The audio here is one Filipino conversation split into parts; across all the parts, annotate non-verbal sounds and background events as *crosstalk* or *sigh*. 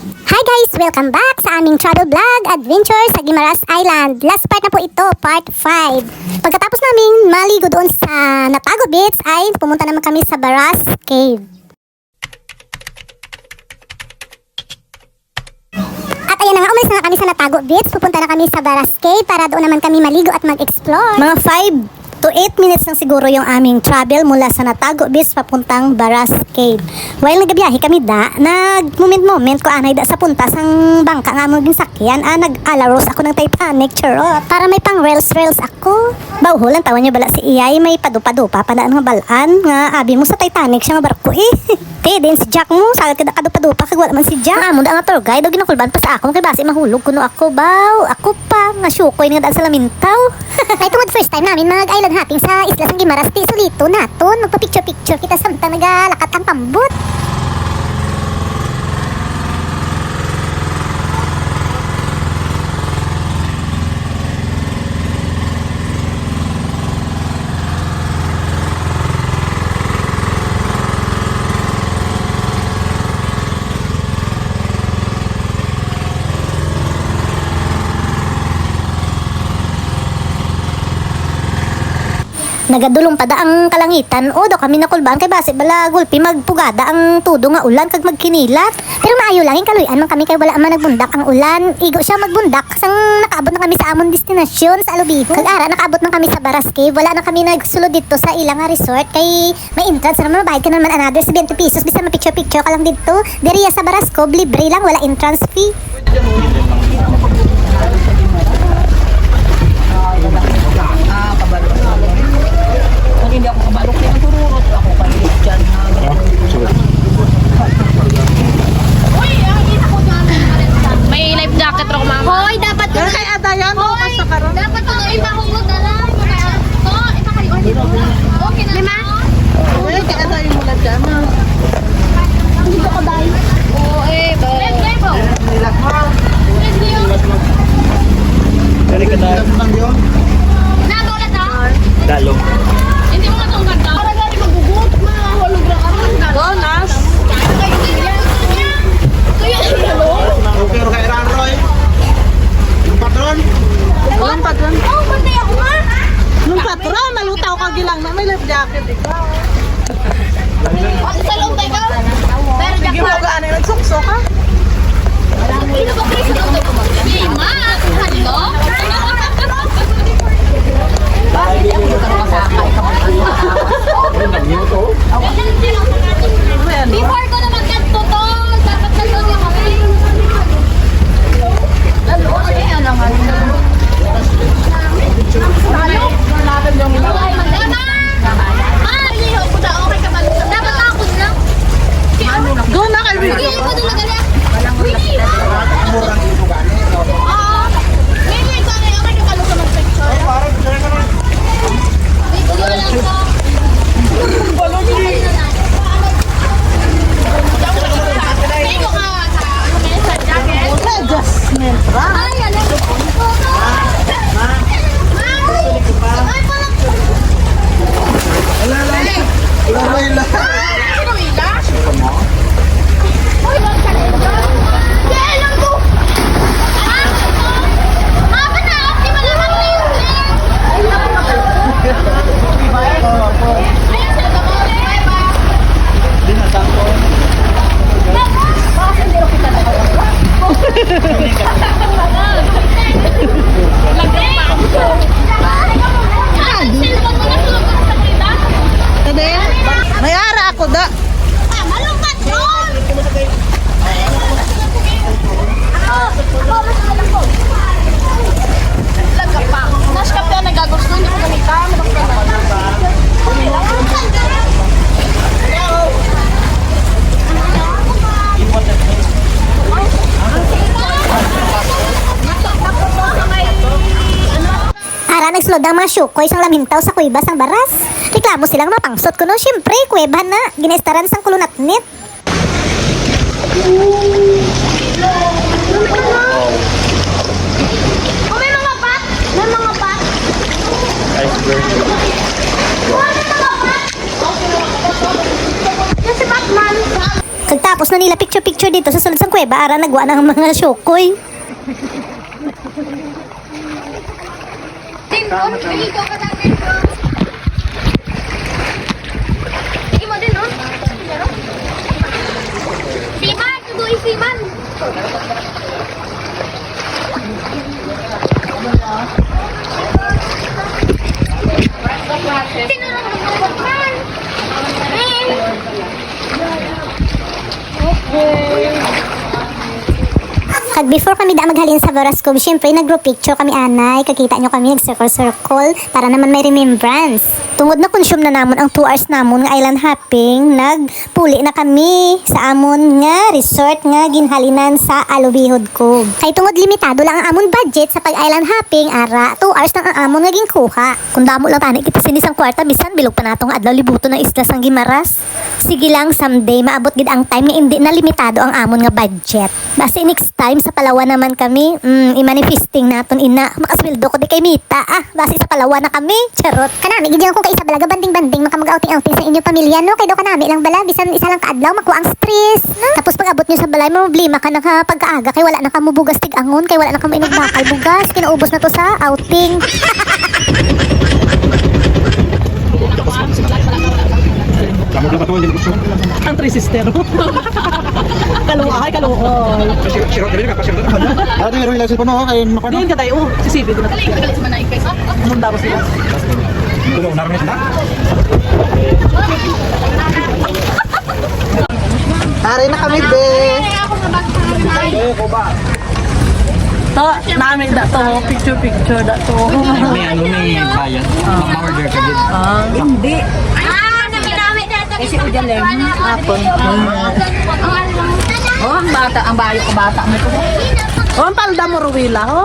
Hi guys! Welcome back sa aming travel vlog adventure sa Guimaras Island. Last part na po ito, part 5. Pagkatapos namin maligo doon sa Natago Beach ay pumunta naman kami sa Baras Cave. At ayan na nga, umalis na kami sa Natago Beach. Pupunta na kami sa Baras Cave para doon naman kami maligo at mag-explore. Mga 5 to 8 minutes lang siguro yung aming travel mula sa Natago Beach papuntang Baras Cave. While nagabiyahe kami da, nag-moment-moment ko anay da sa puntas ang bangka nga mo ginsakyan, ah, nag-alaros ako ng Titanic, charot. Para may pang rails-rails ako. Bawhulan, tawan niyo bala si Iyay, may padupa-dupa, padaan nga balaan, nga abi mo sa Titanic siya nga barko eh. *laughs* Te, din si Jack mo, sa kada kadupa-dupa, kag wala man si Jack. Amo da nga tour guide, o ginakulban pa sa ako, kay base mahulog kuno ako, baw. Ako pa, nga syukoy nga daan sa lamintaw. *laughs* Ay, tungod first time namin mag-island hopping sa isla sang Gimaras, ti sulito naton, magpa-picture-picture kita samtang nagalakat ang pambot. Nagadulong pa da ang kalangitan o do kami nakulban kay base bala gulpi magpugada ang tudo nga ulan kag magkinilat. Pero maayo lang kaluyan man kami kay wala man nagbundak ang ulan. Igo siya magbundak sang nakaabot na kami sa amon destinasyon sa Alubiho. Kag ara nakaabot na kami sa Baras Cave. Wala na kami nagsulod dito sa ilang resort kay may entrance na naman bayad ka naman another 70 pesos bisa ma-picture picture ka lang dito. Diriya sa Baras Cove libre lang wala entrance fee. Kung hindi ako kabalok na tururot, ako kayo dyan na. May life jacket ro ma'am. Hoy, dapat ko Kaya ada yan, bukas sa karon. Dapat ko ipahulog na lang. To, ito kayo. Okay na. Lima? Kaya kaya ada yung mula dyan. ah. Oo, eh. ba? Nilak mo. Dari ka na Nagulat ha? dalo. Nagsulod ang mga syukoy sang lamintaw sa kuibas ang baras. Reklamo silang mapangsot ko no, syempre, kuweban na. Ginestaran sang kulunat nit. Oh, may mga! May mga pat! Iceberg. Oh, may mga pat! Kasi Batman! Kagtapos na nila picture-picture picture dito sa sulod sang kuweba ara nagwa ng mga syokoy. Tindon, dito ka dito. Sige mo din, no? Siman, tuloy siman. Sino na naman? Kag before kami da maghalin sa Verascom, syempre nag-group picture kami anay. Kagkita nyo kami nag-circle-circle para naman may remembrance. Tungod na consume na namon ang 2 hours namon nga island hopping, nagpuli na kami sa amon nga resort nga ginhalinan sa Alubihod Cove. Kay tungod limitado lang ang amon budget sa pag-island hopping, ara 2 hours lang ang amon nga ginkuha. Kung damo lang tani kita sinisang kwarta bisan bilog pa natong adlaw libuto ng isla sang Gimaras. Sige lang someday maabot gid ang time nga hindi na limitado ang amon nga budget. Basta next time sa Palawan naman kami, mm, i-manifesting naton ina. Makasweldo ko di kay Mita. Ah, base sa Palawan na kami. Charot. Kanami gid ko kay isa balaga banding-banding maka mag-outing-outing sa inyo pamilya no kay do kanami lang bala bisan isa lang kaadlaw makuha ang stress. Tapos pag abot nyo sa balay mo problema ka na ka pagkaaga kay wala na kamo bugas tig angon kay wala na kamo inog bakal bugas kinaubos na to sa outing. *laughs* Kamu dapat tuwa din gusto. Ang three sister. *laughs* Kaluhay, kaluhoy. Siro dali ka pasir dito. Ate meron ilang cellphone mo kay makano. Diyan ka tayo. Oh, sisipin ko na. Munda ko sila. Tulo narmis na. Tari na kami, be. To, namin da to. Picture, picture da to. May ano may bayan. Ma-order ka din. Ah, hindi. Ah, Kasi ujalem, hapon. Oh, ang bata, ang bayo ko bata mo. Oh, ang palda mo, Ruwila, ho?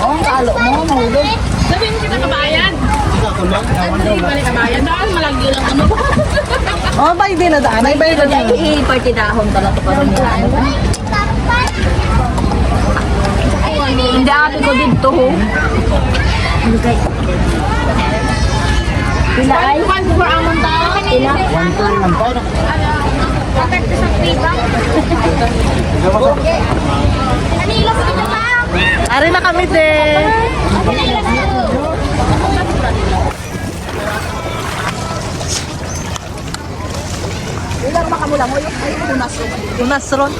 Oh, ang kalo mo, mahulog. Sabihin mo kita kabayan. Hindi balik kabayan. Dahil malagyo lang ano. Oh, bay din na daan. Ay, bay na daan. I-party dahon pala to parang Hindi ate ko dito ho. Pila ay? One for amon tao. Pila? One to ng pa. Bakit sa piba? Kanila sa piba. Ari na kami, din. Unas ron.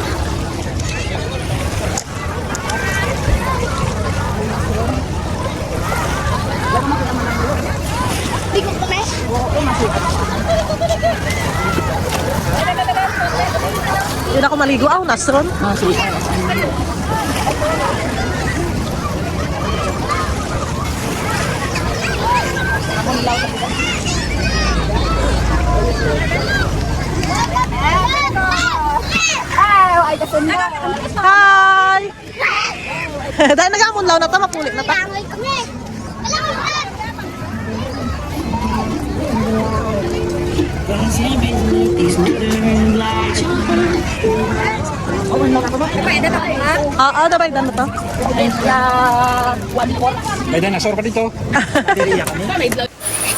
Hindi na ako maligo. Ah, unas ron. Hi! *laughs* Dahil nagamunlaw na to, mapulit na to. Oo, dabay na to. May dinosaur pa dito. *laughs*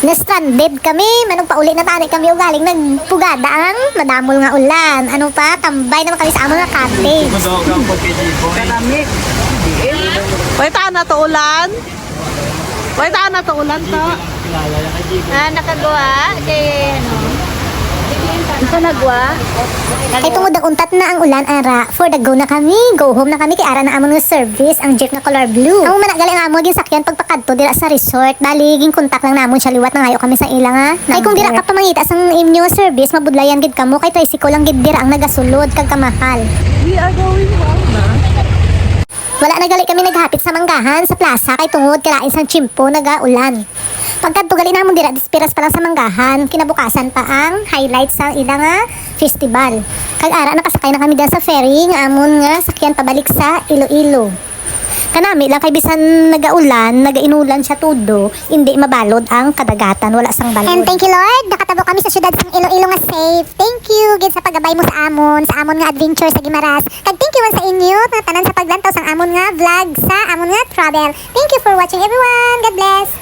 Na-stranded kami, manong pauli na tani kami ugaling nagpugada ang madamol nga ulan. Ano pa, tambay naman kami sa amon nga cottage. Wait, na to ulan. Wait, na to ulan to. Ah, nakagawa kay ano. Ito nagwa. Kay tungod ang untat na ang ulan ara, for the go na kami. Go home na kami kay ara na amon nga service ang jeep na color blue. Ang mana gali ang amon gin sakyan pagpakadto dira sa resort. Bali gin kontak lang namon siya liwat na ngayo kami sa ila nga. Ay kung dira ka pa mangita sang nga service, mabudlayan gid kamo kay tricycle lang gid dira ang nagasulod kag kamahal. We are going home na. Wala na gali kami naghapit sa manggahan sa plaza kay tungod kalain sang chimpo nagaulan. Pagkadto gali namon dira dispiras pa lang sa manggahan, kinabukasan pa ang highlights sa ila nga festival. Kag ara nakasakay na kami diyan sa ferry nga amon nga sakyan pabalik sa Iloilo. Kanami lang kay bisan nagaulan, nagainulan siya tudo, hindi mabalod ang kadagatan, wala sang balod. And thank you Lord, nakatabo kami sa syudad sang Iloilo nga safe. Thank you gid sa pagabay mo sa amon, sa amon nga adventure sa Gimaras. Kag thank you man sa inyo, nga tanan sa paglantaw sang amon nga vlog sa amon nga travel. Thank you for watching everyone. God bless.